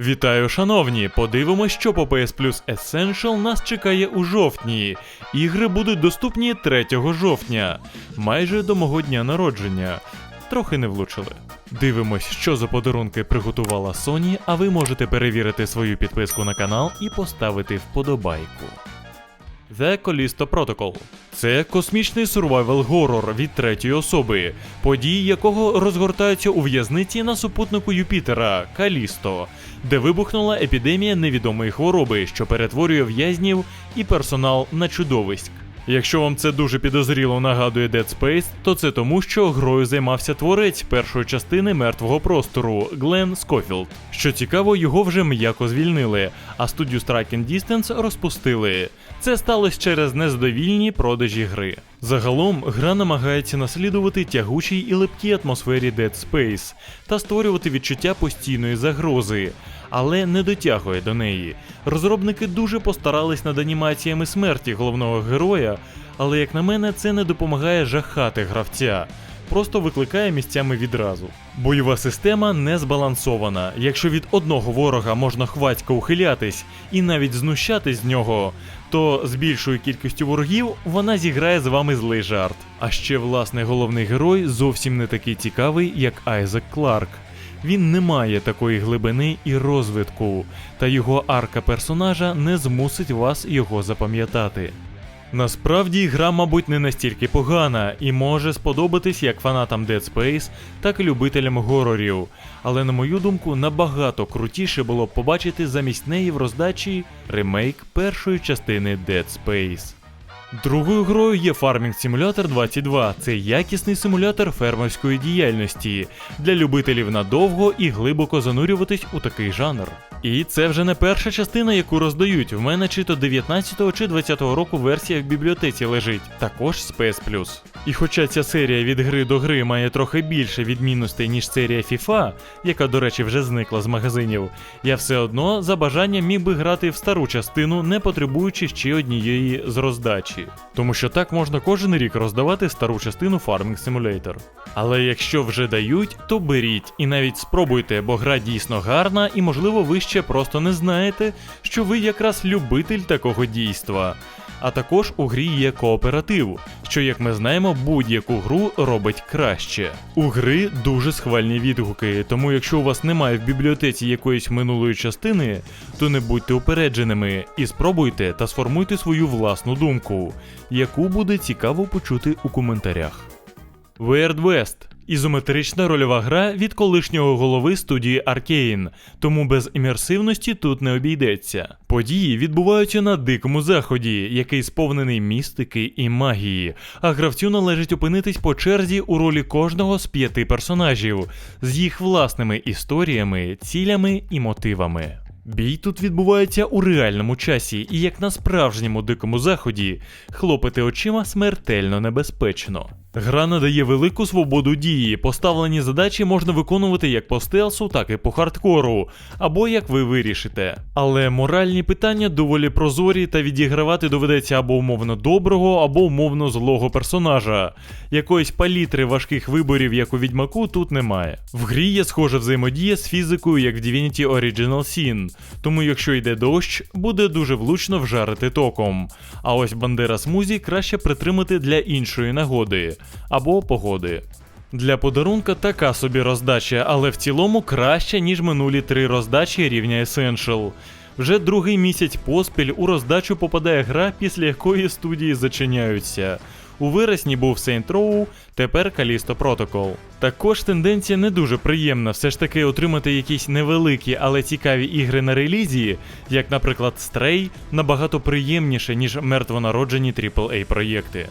Вітаю, шановні! Подивимось, що по PS Plus Essential нас чекає у жовтні. Ігри будуть доступні 3 жовтня, майже до мого дня народження. Трохи не влучили. Дивимось, що за подарунки приготувала Sony, а ви можете перевірити свою підписку на канал і поставити вподобайку. The Callisto Protocol. Це космічний сурвайвел горор від третьої особи, події якого розгортаються у в'язниці на супутнику Юпітера Калісто, де вибухнула епідемія невідомої хвороби, що перетворює в'язнів і персонал на чудовиськ. Якщо вам це дуже підозріло нагадує Dead Space, то це тому, що грою займався творець першої частини мертвого простору Глен Скофілд. Що цікаво, його вже м'яко звільнили, а студію Striking Distance розпустили. Це сталося через незадовільні продажі гри. Загалом гра намагається наслідувати тягучій і липкій атмосфері Dead Space та створювати відчуття постійної загрози, але не дотягує до неї. Розробники дуже постарались над анімаціями смерті головного героя, але як на мене, це не допомагає жахати гравця. Просто викликає місцями відразу. Бойова система не збалансована. Якщо від одного ворога можна хвацько ухилятись і навіть знущатись з нього, то з більшою кількістю ворогів вона зіграє з вами злий жарт. А ще власне головний герой зовсім не такий цікавий, як Айзек Кларк. Він не має такої глибини і розвитку, та його арка персонажа не змусить вас його запам'ятати. Насправді гра, мабуть, не настільки погана і може сподобатись як фанатам Dead Space, так і любителям горорів. Але на мою думку, набагато крутіше було б побачити замість неї в роздачі ремейк першої частини Dead Space. Другою грою є Farming Simulator 22. Це якісний симулятор фермерської діяльності для любителів надовго і глибоко занурюватись у такий жанр. І це вже не перша частина, яку роздають. В мене чи то 19-го чи 20-го року версія в бібліотеці лежить, також з PS. І хоча ця серія від гри до гри має трохи більше відмінностей, ніж серія FIFA, яка, до речі, вже зникла з магазинів, я все одно за бажанням міг би грати в стару частину, не потребуючи ще однієї з роздачі. Тому що так можна кожен рік роздавати стару частину Farming Simulator. Але якщо вже дають, то беріть і навіть спробуйте, бо гра дійсно гарна, і можливо ви ще просто не знаєте, що ви якраз любитель такого дійства. А також у грі є кооператив, що, як ми знаємо, будь-яку гру робить краще. У гри дуже схвальні відгуки, тому якщо у вас немає в бібліотеці якоїсь минулої частини, то не будьте упередженими і спробуйте та сформуйте свою власну думку, яку буде цікаво почути у коментарях. Weird West ізометрична рольова гра від колишнього голови студії Arkane, тому без імерсивності тут не обійдеться. Події відбуваються на дикому заході, який сповнений містики і магії, а гравцю належить опинитись по черзі у ролі кожного з п'яти персонажів з їх власними історіями, цілями і мотивами. Бій тут відбувається у реальному часі, і як на справжньому дикому заході, хлопати очима смертельно небезпечно. Гра надає велику свободу дії, поставлені задачі можна виконувати як по стелсу, так і по хардкору, або як ви вирішите. Але моральні питання доволі прозорі та відігравати доведеться або умовно доброго, або умовно злого персонажа. Якоїсь палітри важких виборів, як у відьмаку, тут немає. В грі є схожа взаємодія з фізикою, як в Divinity Original Sin, тому якщо йде дощ, буде дуже влучно вжарити током. А ось бандера смузі краще притримати для іншої нагоди або погоди. Для подарунка така собі роздача, але в цілому краще, ніж минулі три роздачі рівня Essential. Вже другий місяць поспіль у роздачу попадає гра, після якої студії зачиняються. У вересні був Saint Row, тепер Callisto Protocol. Також тенденція не дуже приємна, все ж таки отримати якісь невеликі, але цікаві ігри на релізі, як, наприклад, Stray, набагато приємніше, ніж мертвонароджені AAA проєкти.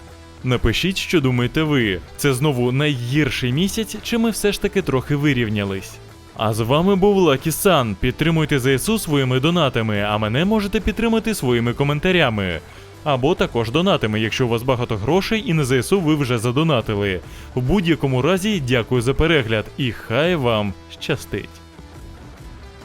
Напишіть, що думаєте ви. Це знову найгірший місяць, чи ми все ж таки трохи вирівнялись. А з вами був Лакі Сан. Підтримуйте ЗСУ своїми донатами, а мене можете підтримати своїми коментарями. Або також донатами, якщо у вас багато грошей і на ЗСУ ви вже задонатили. В будь-якому разі, дякую за перегляд і хай вам щастить.